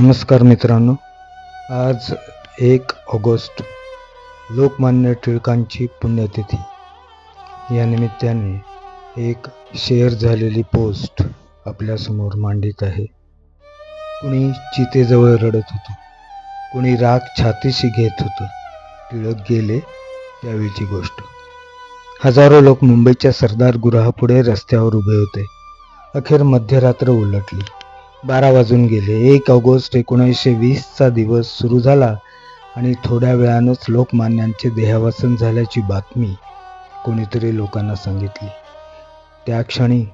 नमस्कार मित्रांनो. आज एक ऑगस्ट लोकमान्य टिळकांची पुण्यतिथी. या निमित्ताने एक शेअर झालेली पोस्ट आपल्यासमोर मांडित आहे. कुणी चितेजवळ रडत होतं. कुणी राग छातीशी घेत होतं. टिळक गेले त्यावेळीची गोष्ट. हजारो लोक मुंबईच्या सरदार गुराहापुढे रस्त्यावर उभे होते. अखेर मध्यरात्र उलटली. बारा वाजून गेले. एक ऑगस्ट एकोणीसशे वीसचा दिवस सुरू झाला आणि थोड्या वेळानंच लोकमान्यांचे देहावसन झाल्याची बातमी कोणीतरी लोकांना सांगितली. त्या क्षणी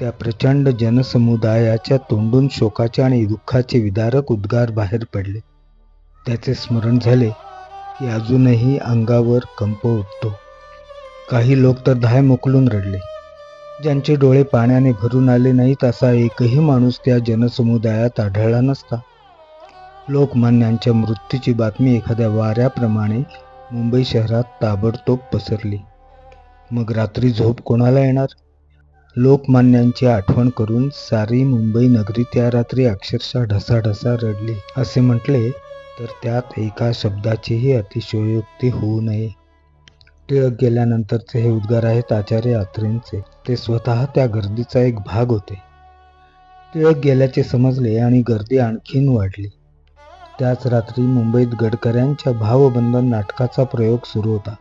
त्या प्रचंड जनसमुदायाच्या तोंडून शोकाचे आणि दुःखाचे विदारक उद्गार बाहेर पडले. त्याचे स्मरण झाले की अजूनही अंगावर कंप उठतो. काही लोक तर धाय मोकलून रडले. ज्यांचे डोळे पाण्याने भरून आले नाहीत असा एकही माणूस त्या जनसमुदायात आढळला नसता. लोकमान्यांच्या मृत्यूची बातमी एखाद्या वाऱ्याप्रमाणे मुंबई शहरात ताबडतोब पसरली. मग रात्री झोप कोणाला येणार? लोकमान्यांची आठवण करून सारी मुंबई नगरी त्या रात्री अक्षरशः ढसाढसा रडली. असे म्हटले तर त्यात एका शब्दाचीही अतिशयोक्ती होऊ नये. टिळक गेल्यानंतरचे हे उद्गार आहेत आचार्य अत्रेंचे. ते स्वतः त्या गर्दीचा एक भाग होते. टिळक गेल्याचे समजले आणि गर्दी आणखीन वाढली. त्याच रात्री मुंबईत गडकऱ्यांच्या भावबंधन नाटकाचा प्रयोग सुरू होता.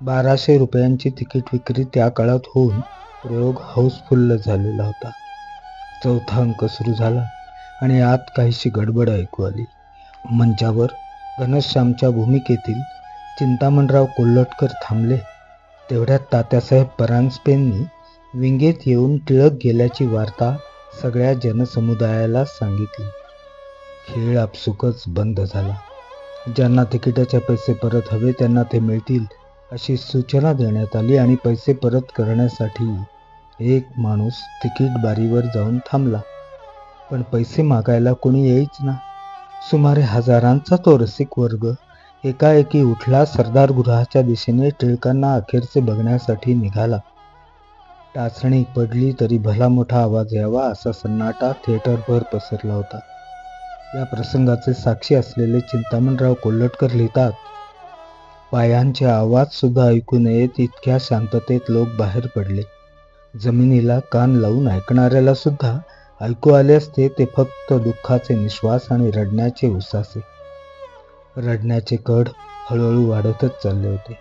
बाराशे रुपयांची तिकीट विक्री त्या काळात होऊन प्रयोग हाऊसफुल्ल झालेला होता. चौथा अंक सुरू झाला आणि आत काहीशी गडबड ऐकू आली. मंचावर घनश्यामच्या भूमिकेतील चिंतामणराव कोल्हटकर थांबले. तेवढ्यात तात्यासाहेब परांजपेंनी विंगेत येऊन टिळक गेल्याची वार्ता सगळ्या जनसमुदायाला सांगितली. खेळ आपसुकच बंद झाला. ज्यांना तिकिटाचे पैसे परत हवे त्यांना ते मिळतील अशी सूचना देण्यात आली आणि पैसे परत करण्यासाठी एक माणूस तिकीट बारीवर जाऊन थांबला. पण पैसे मागायला कोणी येईच ना? सुमारे हजारांचा तो रसिक वर्ग एकाएकी उठला सरदार गृहाच्या दिशेने टिळकांना अखेरचे बघण्यासाठी निघाला. टाचणी पडली तरी भला मोठा आवाज यावा असा सन्नाटा थिएटरभर पसरला होता. या प्रसंगाचे साक्षी असलेले चिंतामणराव कोल्हटकर लिहितात पायांचे आवाज सुद्धा ऐकू नयेत इतक्या शांततेत लोक बाहेर पडले. जमिनीला कान लावून ऐकणाऱ्याला सुद्धा ऐकू आले असते ते फक्त दुःखाचे निश्वास आणि रडण्याचे उसासे. रडण्याचे कड हळूहळू वाढतच चालले होते.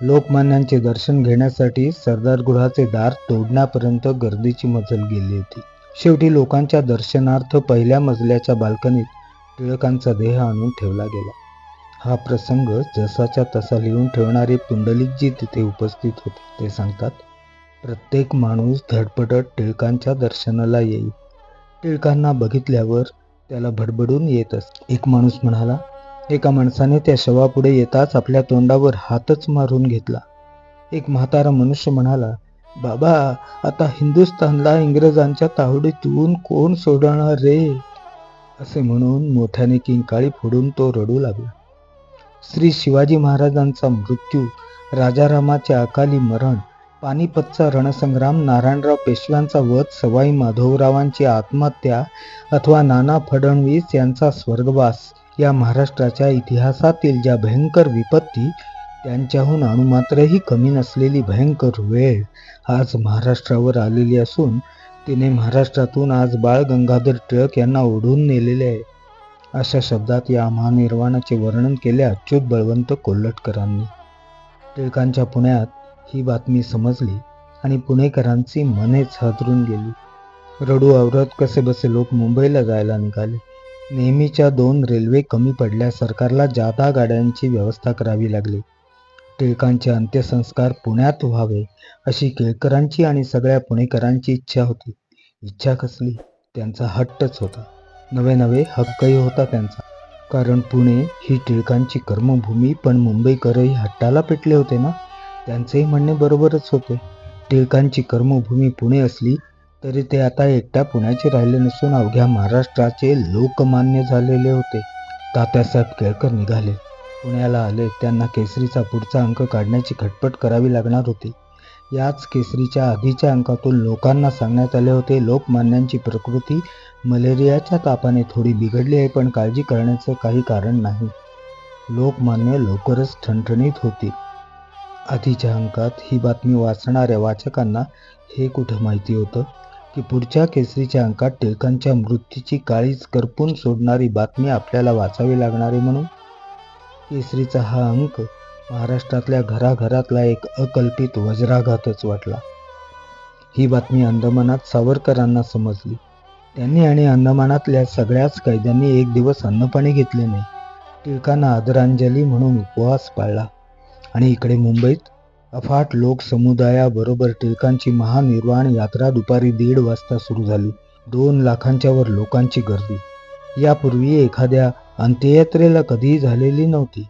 लोकमान्यांचे दर्शन घेण्यासाठी सरदार गृहाचे दार तोडण्यापर्यंत गर्दीची मजल गेली होती. शेवटी लोकांच्या दर्शनार्थ पहिल्या मजल्याच्या बाल्कनीत टिळकांचा देह आणून ठेवला गेला. हा प्रसंग जसाच्या तसा लिहून ठेवणारे पुंडलिकजी तिथे उपस्थित होते. ते सांगतात प्रत्येक माणूस धडपडत टिळकांच्या दर्शनाला येईल. टिळकांना बघितल्यावर त्याला भडबडून येत असे. एक माणूस म्हणाला एका माणसाने त्या शवापुढे येताच आपल्या तोंडावर हातच मारून घेतला. एक म्हातारा मनुष्य म्हणाला बाबा आता हिंदुस्थानला इंग्रजांच्या तावडीतून कोण सोडणार रे? असे म्हणून मोठ्याने किंकाळी फोडून तो रडू लागला. श्री शिवाजी महाराजांचा मृत्यू राजारामाचे अकाली मरण पानिपतचा रणसंग्राम नारायणराव पेशव्यांचा वध सवाई माधवरावांची आत्महत्या अथवा नाना फडणवीस यांचा स्वर्गवास या महाराष्ट्राच्या इतिहासातील ज्या भयंकर विपत्ती त्यांच्याहून अणुमात्रही कमी नसलेली भयंकर वेळ आज महाराष्ट्रावर आलेली असून तिने महाराष्ट्रातून आज बाळ गंगाधर टिळक यांना ओढून नेलेले आहे. अशा शब्दात या महानिर्वाणाचे वर्णन केले अच्युत बळवंत कोल्हटकरांनी. टिळकांच्या पुण्यात ही बातमी समजली आणि पुणेकरांची मनेच हादरून गेली. रडू आवरत कसे बसे लोक मुंबईला जायला निघाले. नेहमीच्या दोन रेल्वे कमी पडल्या सरकारला जादा गाड्यांची व्यवस्था करावी लागली. टिळकांचे अंत्यसंस्कार पुण्यात व्हावे अशी केळकरांची आणि सगळ्या पुणेकरांची इच्छा होती. इच्छा कसली? त्यांचा हट्टच होता. नवे नवे हक्कही होता त्यांचा. कारण पुणे ही टिळकांची कर्मभूमी पण मुंबईकरही हट्टाला पेटले होते ना? त्यांचेही म्हणणे बरोबरच होते. टिळकांची कर्मभूमी पुणे असली तरी ते आता एकट्या पुण्याचे राहिले नसून अवघ्या महाराष्ट्राचे लोकमान्य झालेले होते. तात्यासाहेब केळकर निघाले. पुण्याला आले त्यांना केसरीचा पुढचा अंक काढण्याची खटपट करावी लागणार होती. याच केसरीच्या आधीच्या अंकातून लोकांना सांगण्यात आले होते लोकमान्यांची प्रकृती मलेरियाच्या तापाने थोडी बिघडली आहे पण काळजी करण्याचं काही कारण नाही. लोकमान्य लवकरच ठणठणीत होती. आधीच्या अंकात ही बातमी वाचणाऱ्या वाचकांना हे कुठं माहिती होतं? की पुढच्या केसरीच्या अंकात टिळकांच्या मृत्यूची काळीच करपून सोडणारी बातमी आपल्याला वाचावी लागणार आहे म्हणून? केसरीचा हा अंक महाराष्ट्रातल्या घराघरातला एक अकल्पित वज्राघातच वाटला. ही बातमी अंदमानात सावरकरांना समजली. त्यांनी आणि अंदमानातल्या सगळ्याच कैद्यांनी एक दिवस अन्नपाणी घेतले नाही. टिळकांना आदरांजली म्हणून उपवास पाळला. आणि इकडे मुंबईत अफाट लोकसमुदायाबरोबर टिळकांची महानिर्वाण यात्रा दुपारी दीड वाजता सुरू झाली. दोन लाखांच्या वर लोकांची गर्दी. यापूर्वी एखाद्या अंत्ययात्रेला कधीही झालेली नव्हती.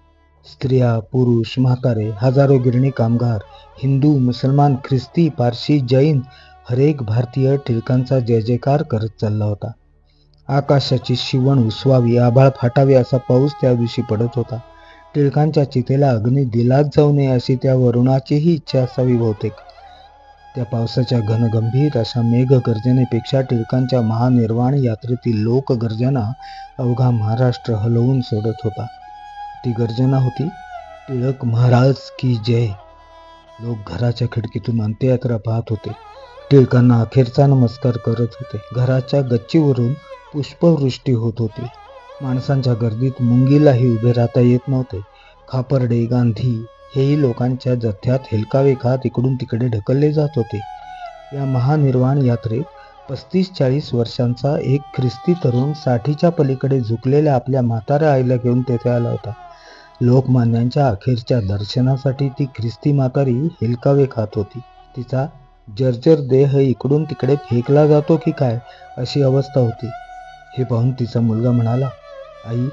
स्त्रिया पुरुष म्हातारे हजारो गिरणी कामगार हिंदू मुसलमान ख्रिस्ती पारशी जैन हरेक भारतीय टिळकांचा जय जयकार करत चालला होता. आकाशाची शिवण उसवावी आभाळ फाटावे असा पाऊस त्या दिवशी पडत होता. टिळकांच्या चितेला अग्नी दिलाच जाऊ नये अशी त्या वरुणाचीही इच्छा असावी बहुतेक. त्या पावसाच्या घनगंभीर अशा मेघ गर्जनेपेक्षा टिळकांच्या महानिर्वाण यात्रेतील लोक गर्जना अवघा महाराष्ट्र हलवून सोडत होता. ती गर्जना होती टिळक महाराज की जय. लोक घराच्या खिडकीतून अंत्ययात्रा पाहत होते. टिळकांना अखेरचा नमस्कार करत होते. घराच्या गच्चीवरून पुष्पवृष्टी होत होती. माणसांच्या गर्दीत मुंगीलाही उभे राहता येत नव्हते. खापर्डे गांधी हेही लोकांच्या जथ्यात हेलकावे खात इकडून तिकडे ढकलले जात होते. या महानिर्वाण यात्रेत पस्तीस चाळीस वर्षांचा एक ख्रिस्ती तरुण साठीच्या पलीकडे झुकलेल्या आपल्या म्हाताऱ्या आईला घेऊन तेथे आला होता. लोकमान्यांच्या अखेरच्या दर्शनासाठी ती ख्रिस्ती म्हातारी हेलकावे खात होती. तिचा जर्जर देह इकडून तिकडे फेकला जातो की काय अशी अवस्था होती. हे पाहून तिचा मुलगा म्हणाला आई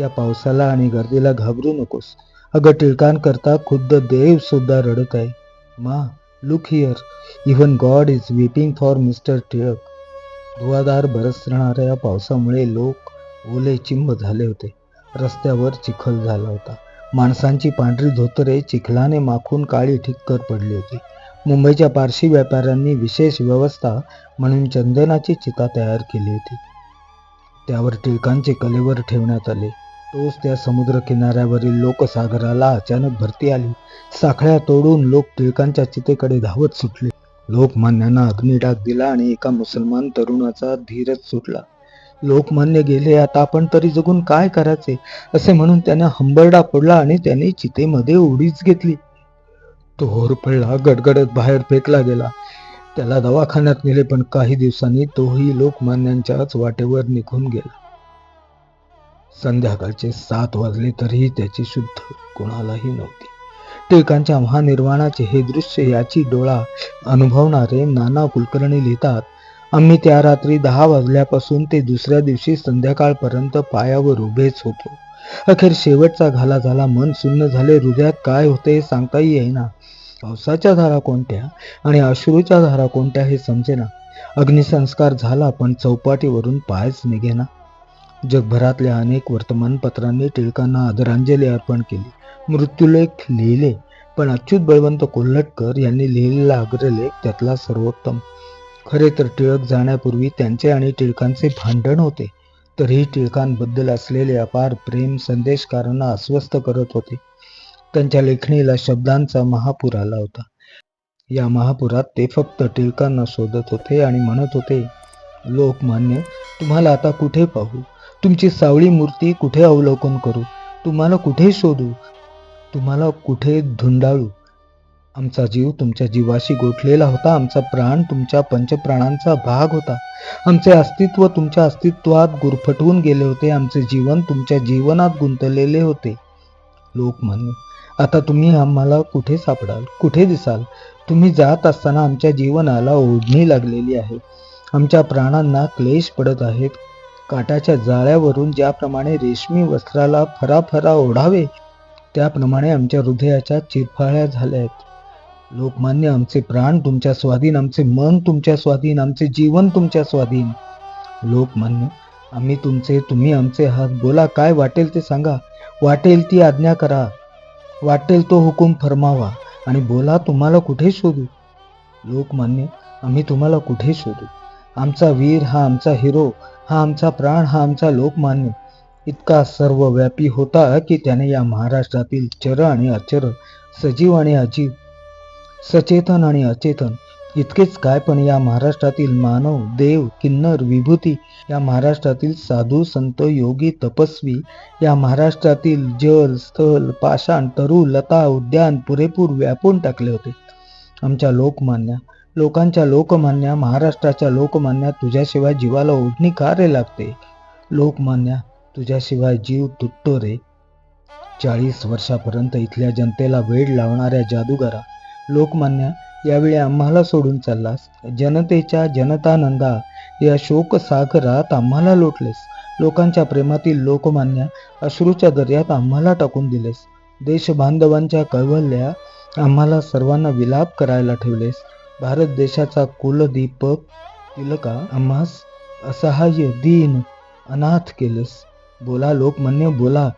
या पावसाला आणि गर्दीला घाबरू नकोस. अगं टिळकांकरता खुद्द देव सुद्धा रडत आहे. Ma look here even God is waiting for mister Tilak. धुवाधार बरसणाऱ्या पावसामुळे लोक ओले चिंब झाले होते. रस्त्यावर चिखल झाला होता. माणसांची पांढरी धोतरे चिखलाने माखून काळी ठिक्कर पडली होती. मुंबईच्या पारशी व्यापाऱ्यांनी विशेष व्यवस्था म्हणून चंदनाची चिता तयार केली होती. त्यावर टिळकांचे कलेवर ठेवण्यात आले. तोच त्या समुद्र किनाऱ्यावरील लोकसागराला अचानक भरती आली. साखळ्या तोडून लोक टिळकांच्या चितेकडे धावत सुटले. लोकमान्यांना अग्निडाग दिला आणि एका मुसलमान तरुणाचा धीरच सुटला. लोकमान्य गेले आता आपण तरी जगून काय करायचे? असे म्हणून त्याने हंबरडा फोडला आणि त्याने चितेमध्ये उडीच घेतली. तो होरपळला गडगडत बाहेर फेकला गेला. त्याला दवाखान्यात नेले पण काही दिवसांनी तोही लोकमान्यांच्याच वाटेवर निघून गेला. संध्याकाळचे सात वाजले तरीही त्याची शुद्ध कोणालाही नव्हती. टिळकांच्या महानिर्वाणाचे हे दृश्य याची डोळा अनुभवणारे नाना कुलकर्णी लिहितात आम्ही त्या रात्री दहा वाजल्यापासून ते दुसऱ्या दिवशी संध्याकाळपर्यंत पायावर उभेच होतो. अखेर शेवटचा घाला झाला मन सुन्न झाले हृदयात काय होते हे सांगताही येईना. पावसाच्या धारा कोणत्या आणि अश्रूच्या धारा कोणत्या हे समजेना. अग्निसंस्कार झाला पण चौपाटीवरून पायच निघेना. जगभरातल्या अनेक वर्तमानपत्रांनी टिळकांना आदरांजली अर्पण केली. मृत्यूलेख लिहिले पण अच्युत बळवंत कोल्हटकर यांनी लिहिलेला अग्रलेख त्यातला सर्वोत्तम. खरे तर टिळक जाण्यापूर्वी त्यांचे आणि टिळकांचे भांडण होते तरीही टिळकांबद्दल असलेले अपार प्रेम संदेशकारांना अस्वस्थ करत होते. त्यांच्या लेखणीला शब्दांचा महापूर आला होता. या महापुरात ते फक्त टिळकांना शोधत होते आणि म्हणत होते लोकमान्य तुम्हाला आता कुठे पाहू? तुमची सावळी मूर्ती कुठे अवलोकन करू? तुम्हाला कुठे शोधू? तुम्हाला कुठे धुंडाळू? आमचा जीव तुमच्या जीवाशी गोठलेला होता आमचा प्राण तुमच्या पंचप्राणांचा भाग होता. आमचे अस्तित्व तुमच्या अस्तित्वात गुरफटवून गेले होते आमचे जीवन तुमच्या जीवनात गुंतलेले होते. लोकमान्य आता तुम्ही आम्हाला कुठे सापडाल? कुठे दिसाल? तुम्ही जात असताना आमच्या जीवनाला ओढणी लागलेली आहे. आमच्या प्राणांना क्लेश पडत आहेत काटाच्या जाळ्यावरून ज्याप्रमाणे रेशमी वस्त्राला फराफरा ओढावे त्याप्रमाणे आमच्या हृदयाच्या चिरफाळ्या झाल्या आहेत लोकमान्य आमचे प्राण तुमच्या स्वाधीन आमचे मन तुमच्या स्वाधीन आमचे जीवन तुमच्या स्वाधीन. लोकमान्य आम्ही तुमचे तुम्ही आमचे हात बोला. काय वाटेल ते सांगा. वाटेल ती आज्ञा करा. वाटेल तो हुकूम फरमावा आणि बोला तुम्हाला कुठे शोधू? लोकमान्य आम्ही तुम्हाला कुठे शोधू? आमचा वीर हा आमचा हिरो हा आमचा प्राण हा आमचा लोकमान्य. इतका सर्वव्यापी होता की त्याने या महाराष्ट्रातील चर आणि अचर सजीव आणि अजीव सचेतन आणि अचेतन इतकेच काय पण या महाराष्ट्रातील मानव देव किन्नर विभूती या महाराष्ट्रातील साधू संत योगी तपस्वी या महाराष्ट्रातील जल स्थल पाषाण तरु लता उद्यान पुरेपूर व्यापून टाकले होते. आमच्या लोकमान्या लोकांच्या लोकमान्या महाराष्ट्राच्या लोकमान्या तुझ्याशिवाय जीवाला ओढणी का रे लागते? लोकमान्या तुझ्याशिवाय जीव तुटतो रे. चाळीस वर्षापर्यंत इथल्या जनतेला वेळ लावणाऱ्या जादूगारा लोकमान्य यावेळी आम्हाला सोडून चाललास. जनतेच्या जनतानंदा या शोक सागरात आम्हाला लोटलेस. लोकांच्या प्रेमातील लोकमान्य अश्रूच्या दर्यात आम्हाला टाकून दिलेस. देशबांधवांच्या कैवल्या आम्हाला सर्वांना विलाप करायला ठेवलेस. भारत देशाचा कुलदीपक तिलका आम्हास असहाय्य दीन अनाथ केलेस. बोला लोकमान्य बोला.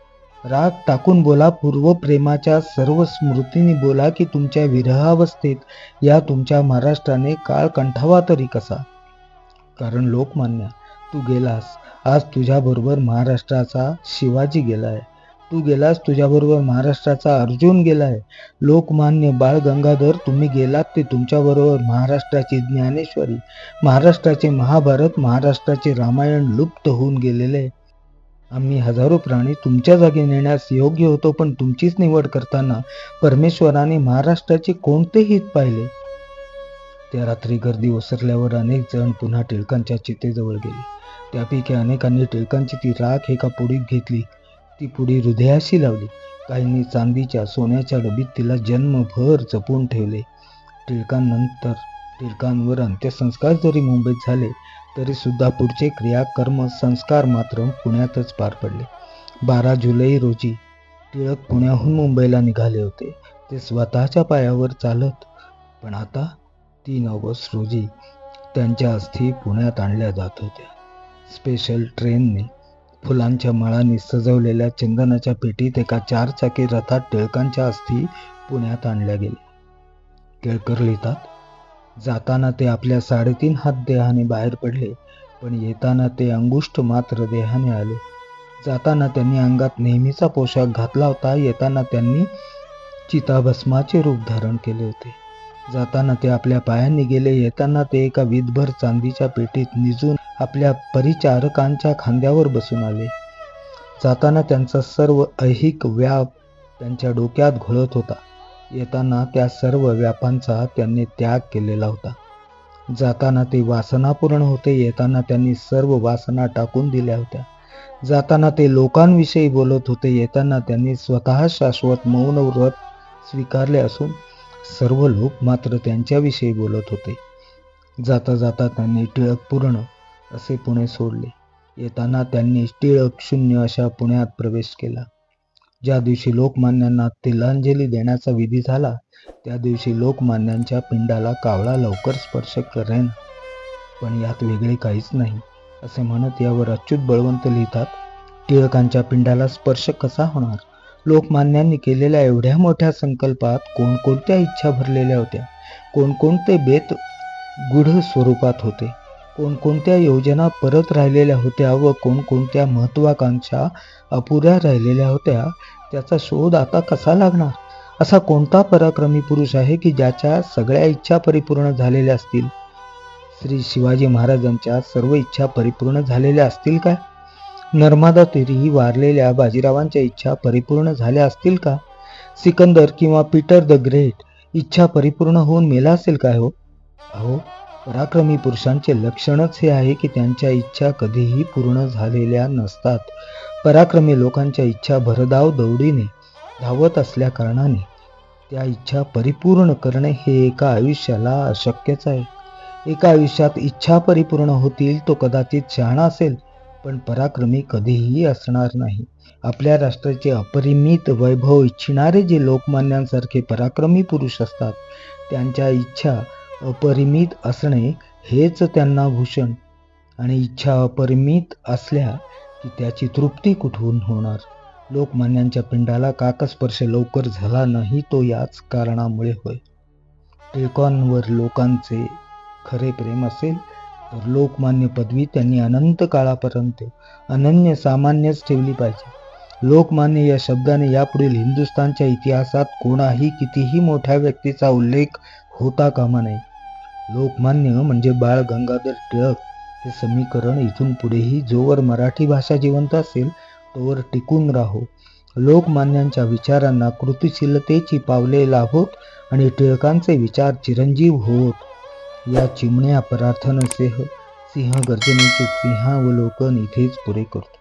राग टाकून बोला पूर्व प्रेमाच्या सर्व स्मृतींनी बोला की तुमच्या विरहावस्थेत या तुमच्या महाराष्ट्राने काळ कंठावा तरी कसा? कारण लोकमान्य तू गेलास आज तुझ्याबरोबर महाराष्ट्राचा शिवाजी गेलाय. तू गेलास तुझ्याबरोबर महाराष्ट्राचा अर्जुन गेलाय. लोकमान्य बाळ गंगाधर तुम्ही गेलात ते तुमच्याबरोबर महाराष्ट्राची ज्ञानेश्वरी महाराष्ट्राचे महाभारत महाराष्ट्राचे रामायण लुप्त होऊन गेलेले. आम्ही हजारो प्राणी तुमच्या जागी नेण्यास योग्य होतो पण तुमचीच निवड करताना परमेश्वराने महाराष्ट्राचे कोणते हित पाहिले? त्या रात्री गर्दी ओसरल्यावर अनेक जण पुन्हा टिळकांच्या चितेजवळ गेले. त्यापैकी अनेकांनी टिळकांची ती राख एका पुडीत घेतली. ती पुढी हृदयाशी लावली. काहींनी चांदीच्या सोन्याच्या डबीत तिला जन्मभर जपून ठेवले. टिळकांनंतर टिळकांवर अंत्यसंस्कार जरी मुंबईत झाले तरी सुद्धा पुढचे क्रियाकर्म संस्कार मात्र पुण्यातच पार पडले. बारा जुलै रोजी टिळक पुण्याहून मुंबईला निघाले होते. ते स्वतःच्या पायावर चालत पण आता तीन ऑगस्ट रोजी त्यांच्या अस्थी पुण्यात आणल्या जात होत्या. स्पेशल ट्रेनने फुलांच्या माळांनी सजवलेल्या चंदनाच्या पेटीत एका चारचाकी रथात टिळकांच्या अस्थी पुण्यात आणल्या गेल्या. केळकर लिहितात जाताना ते आपल्या साडेतीन हात देहाने बाहेर पडले पण येताना ते अंगुष्ठ मात्र देहाने आले. जाताना त्यांनी अंगात नेहमीचा पोशाख घातला होता येताना त्यांनी चिताभस्माचे रूप धारण केले होते. जाताना ते आपल्या पायांनी गेले येताना ते एका विधभर चांदीच्या पेटीत निजून आपल्या परिचारकांच्या खांद्यावर बसून आले. जाताना त्यांचा सर्व ऐहिक व्याप त्यांच्या डोक्यात घोळत होता. येताना त्या सर्व व्यापांचा त्यांनी त्याग केलेला होता. जाताना ते वासनापूर्ण होते येताना त्यांनी सर्व वासना टाकून दिल्या होत्या. जाताना ते लोकांविषयी बोलत होते येताना त्यांनी स्वतः शाश्वत मौन व्रत स्वीकारले असून सर्व लोक मात्र त्यांच्याविषयी बोलत होते. जाता जाता त्यांनी टिळक पूर्ण असे पुणे सोडले. येताना त्यांनी टिळक शून्य अशा पुण्यात प्रवेश केला. ज्या दिवशी लोकमान्यांना तिलांजली देण्याचा विधी झाला त्या दिवशी लोकमान्यांच्या पिंडाला कावळा लवकर स्पर्श करेन. पण यात वेगळे काहीच नाही असे म्हणत यावर अच्युत बळवंत लिहितात टिळकांच्या पिंडाला स्पर्श कसा होणार? लोकमान्यांनी केलेल्या एवढ्या मोठ्या संकल्पात कोणकोणत्या इच्छा भरलेल्या होत्या? कोणकोणते बेत गूढ स्वरूपात होते? कोणकोणत्या योजना परत राहिलेल्या होत्या व कोणकोणत्या महत्वाकांक्षा अपुऱ्या राहिलेल्या होत्या त्याचा शोध आता कसा लागणार? असा कोणता पराक्रमी पुरुष आहे की ज्याच्या सगळ्या इच्छा परिपूर्ण झालेल्या असतील? श्री शिवाजी महाराजांच्या सर्व इच्छा परिपूर्ण झालेल्या असतील काय नर्मदा तिरी वारलेल्या बाजीरावांच्या इच्छा परिपूर्ण झाल्या असतील का? सिकंदर किंवा पीटर द ग्रेट इच्छा परिपूर्ण होऊन मेला असेल काय हो? अहो पराक्रमी पुरुषांचे लक्षणच हे आहे की त्यांच्या इच्छा कधीही पूर्ण झालेल्या नसतात. पराक्रमी लोकांच्या इच्छा भरधाव दौडीने धावत असल्या कारणाने त्या इच्छा परिपूर्ण करणे हे एका आयुष्याला अशक्यच आहे. एका आयुष्यात इच्छा परिपूर्ण होतील तो कदाचित शहाणा असेल पण पराक्रमी कधीही असणार नाही. आपल्या राष्ट्राचे अपरिमित वैभव इच्छिणारे जे लोकमान्यांसारखे पराक्रमी पुरुष असतात त्यांच्या इच्छा अपरिमित असणे हेच त्यांना भूषण आणि इच्छा अपरिमित असल्या की त्याची तृप्ती कुठून होणार? लोकमान्यांच्या पिंडाला काकस्पर्श लवकर झाला नाही तो याच कारणामुळे होय. टिळकांवर लोकांचे खरे प्रेम असेल तर लोकमान्य पदवी त्यांनी अनंत काळापर्यंत अनन्य सामान्यच ठेवली पाहिजे. लोकमान्य या शब्दाने यापुढील हिंदुस्थानच्या इतिहासात कोणाही कितीही मोठ्या व्यक्तीचा उल्लेख होता कामा नये. लोकमान्य म्हणजे बाळ गंगाधर टिळक. हे समीकरण इथून पुढेही जोवर मराठी भाषा जिवंत असेल तोवर टिकून राहो. लोकमान्यांच्या विचारांना कृतिशीलतेची पावले लाभोत आणि टिळकांचे विचार चिरंजीव होत. या चिमण्या प्रार्थनसेह सिंह गर्जनेचे सिंहावलोकन इथेच पुरे करतो.